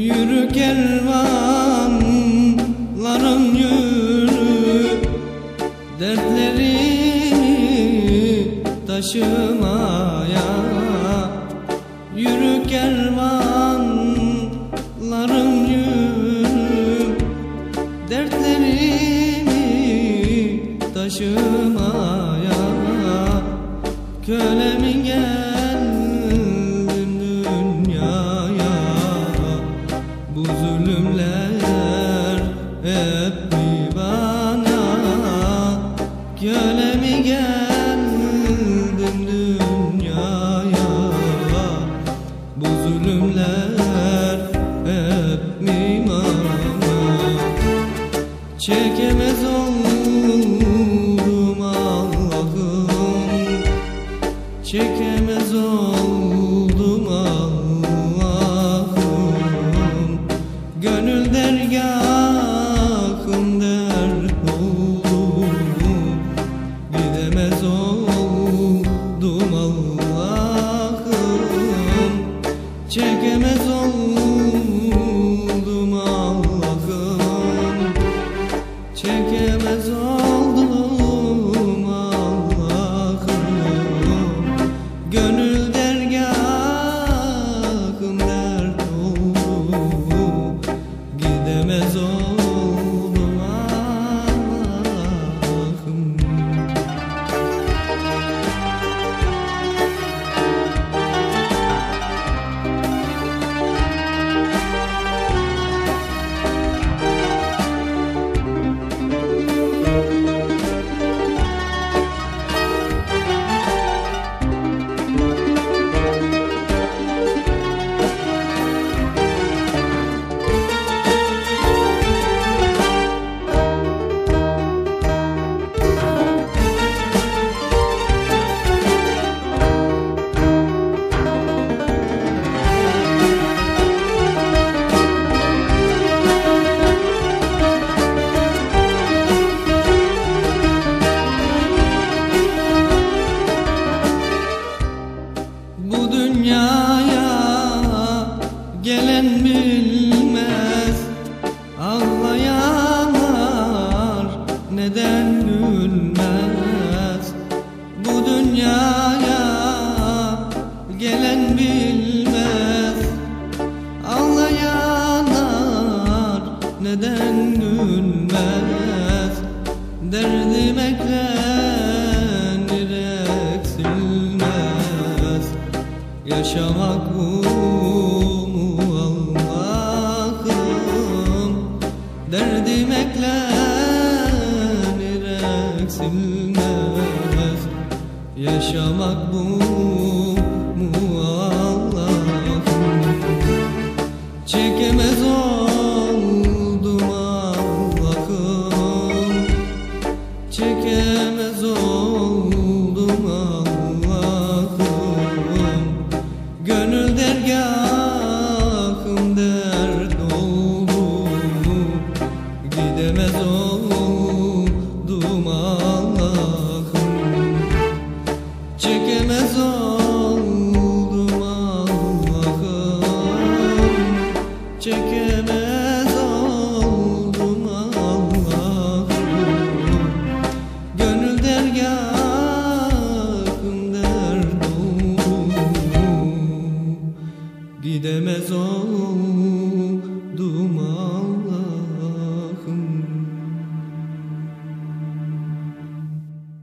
Yürü kervanlarım yürü Dertlerini taşımaya Yürü kervanlarım yürü Dertlerini taşımaya. Kölemin gel zulümler hep mi bana Köle mi geldin dünyaya? Bu zulümler hep mi bana Çekemez oldum Gönül Bu dünyaya gelen bilmez. Ağlayanlar neden gülmez? Bu dünyaya Derdim eklenir eksilmez. Yaşamak bu mu Allah'ım Çekemez oldum Allah'ım. Çekemez Gelmez oldum Allah'ım. Çekemez oldum Allah'ım. Gönül dergâhım dert oldum Gidemez oldum Allah'ım